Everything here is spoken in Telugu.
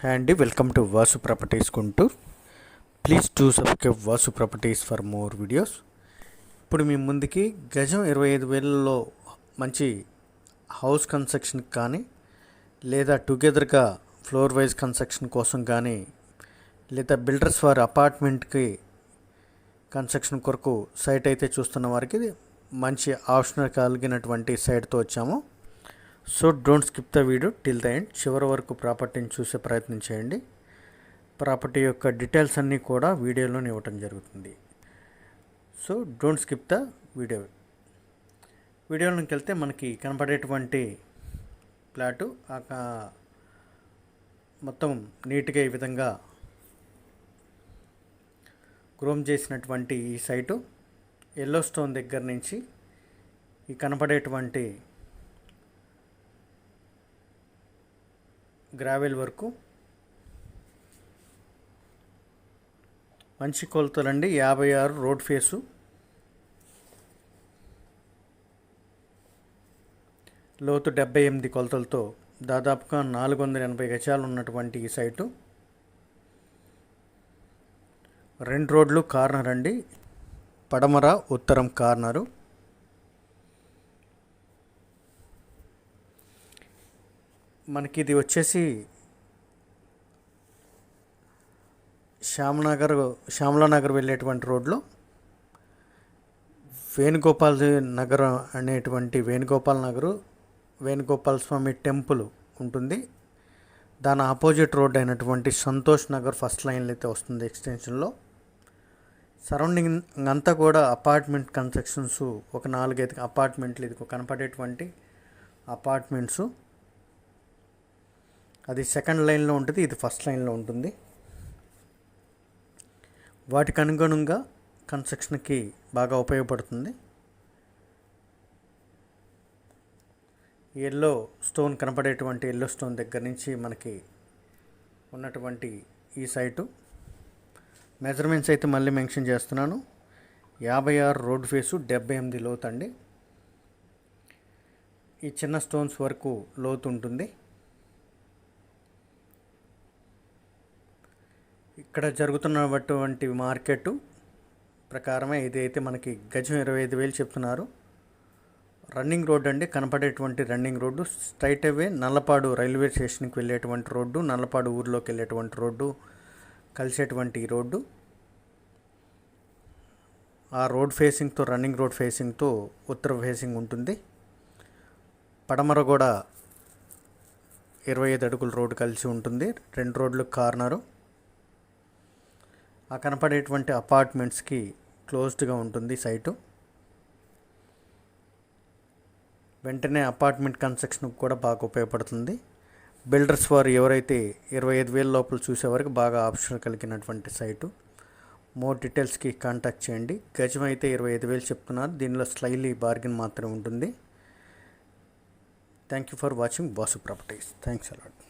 అండ్ అండి welcome to Vasu properties Guntur please do subscribe Vasu properties for more videos ఇప్పుడు మీ ముందుకి గజం ఇరవై ఐదు వేలలో మంచి హౌస్ కన్స్ట్రక్షన్ కానీ లేదా టుగెదర్గా ఫ్లోర్ వైజ్ కన్స్ట్రక్షన్ కోసం కానీ లేదా బిల్డర్స్ వారి అపార్ట్మెంట్కి కన్స్ట్రక్షన్ కొరకు సైట్ అయితే చూస్తున్న వారికి మంచి ఆప్షన్ కలిగినటువంటి సైట్తో వచ్చాము. So don't skip the video till the end చివరి వరకు ప్రాపర్టీని చూసే ప్రయత్నం చేయండి. ప్రాపర్టీ యొక్క డీటెయిల్స్ అన్నీ కూడా వీడియోలోనే ఇవ్వటం జరుగుతుంది. So don't skip the video వీడియోలోకి వెళ్తే మనకి కనపడేటువంటి ప్లాటు ఆ మొత్తం నీట్గా ఈ విధంగా గ్రోమ్ చేసినటువంటి ఈ సైటు. ఎల్లో స్టోన్ దగ్గర నుంచి ఈ కనపడేటువంటి గ్రావెల్ వరకు. మంచి కొలతలండి యాభై ఆరు రోడ్ ఫేసు. లోతు డెబ్బై ఎనిమిది కొలతలతో దాదాపుగా నాలుగు వందల ఎనభై గజాలు ఉన్నటువంటి ఈ సైటు. రెండు రోడ్లు కార్నర్ అండి. పడమర ఉత్తరం కార్నరు. మనకి ఇది వచ్చేసి శ్యామనగర్ శ్యామలానగర్ వెళ్ళేటువంటి రోడ్లో. వేణుగోపాల్ నగర్ అనేటువంటి వేణుగోపాల్ నగరు వేణుగోపాల్ స్వామి టెంపుల్ ఉంటుంది. దాని ఆపోజిట్ రోడ్ అయినటువంటి సంతోష్ నగర్ ఫస్ట్ లైన్లో అయితే వస్తుంది ఎక్స్టెన్షన్లో. సరౌండింగ్ అంతా కూడా అపార్ట్మెంట్ కన్స్ట్రక్షన్స్ ఒక నాలుగైదు అపార్ట్మెంట్లు ఇది కనపడేటువంటి అపార్ట్మెంట్స్. అది సెకండ్ లైన్లో ఉంటుంది ఇది ఫస్ట్ లైన్లో ఉంటుంది. వాటికి అనుగుణంగా కన్స్ట్రక్షన్కి బాగా ఉపయోగపడుతుంది. ఎల్లో స్టోన్ కనపడేటువంటి ఎల్లో స్టోన్ దగ్గర నుంచి మనకి ఉన్నటువంటి ఈ సైటు. మెజర్మెంట్స్ అయితే మళ్ళీ మెన్షన్ చేస్తున్నాను. యాభై ఆరు రోడ్ ఫేసు డెబ్బై ఎనిమిది లోతు అండి. ఈ చిన్న స్టోన్స్ వరకు లోతు ఉంటుంది. ఇక్కడ జరుగుతున్నటువంటి మార్కెట్ ప్రకారమే ఇదైతే మనకి గజం ఇరవై ఐదు వేలు చెప్తున్నారు. రన్నింగ్ రోడ్ అండి కనపడేటువంటి రన్నింగ్ రోడ్డు. స్ట్రైట్ అవే నల్లపాడు రైల్వే స్టేషన్కి వెళ్ళేటువంటి రోడ్డు నల్లపాడు ఊర్లోకి వెళ్ళేటువంటి రోడ్డు కలిసేటువంటి ఈ రోడ్డు. ఆ రోడ్ ఫేసింగ్తో రన్నింగ్ రోడ్ ఫేసింగ్తో ఉత్తర ఫేసింగ్ ఉంటుంది. పడమర కూడా ఇరవై ఐదు అడుగుల రోడ్డు కలిసి ఉంటుంది. రెండు రోడ్లు కార్నరు. ఆ కనపడేటువంటి అపార్ట్మెంట్స్కి క్లోజ్డ్గా ఉంటుంది సైటు. వెంటనే అపార్ట్మెంట్ కన్స్ట్రక్షన్కి కూడా బాగా ఉపయోగపడుతుంది. బిల్డర్స్ వారు ఎవరైతే ఇరవై ఐదు వేల లోపల చూసేవారికి బాగా ఆప్షన్ కలిగినటువంటి సైటు. మోర్ డీటెయిల్స్కి కాంటాక్ట్ చేయండి. గజం అయితే ఇరవై ఐదు వేలు చెప్తున్నారు. దీనిలో స్లైలీ బార్గెన్ మాత్రమే ఉంటుంది. Thank you for watching Vasu properties. Thanks a lot.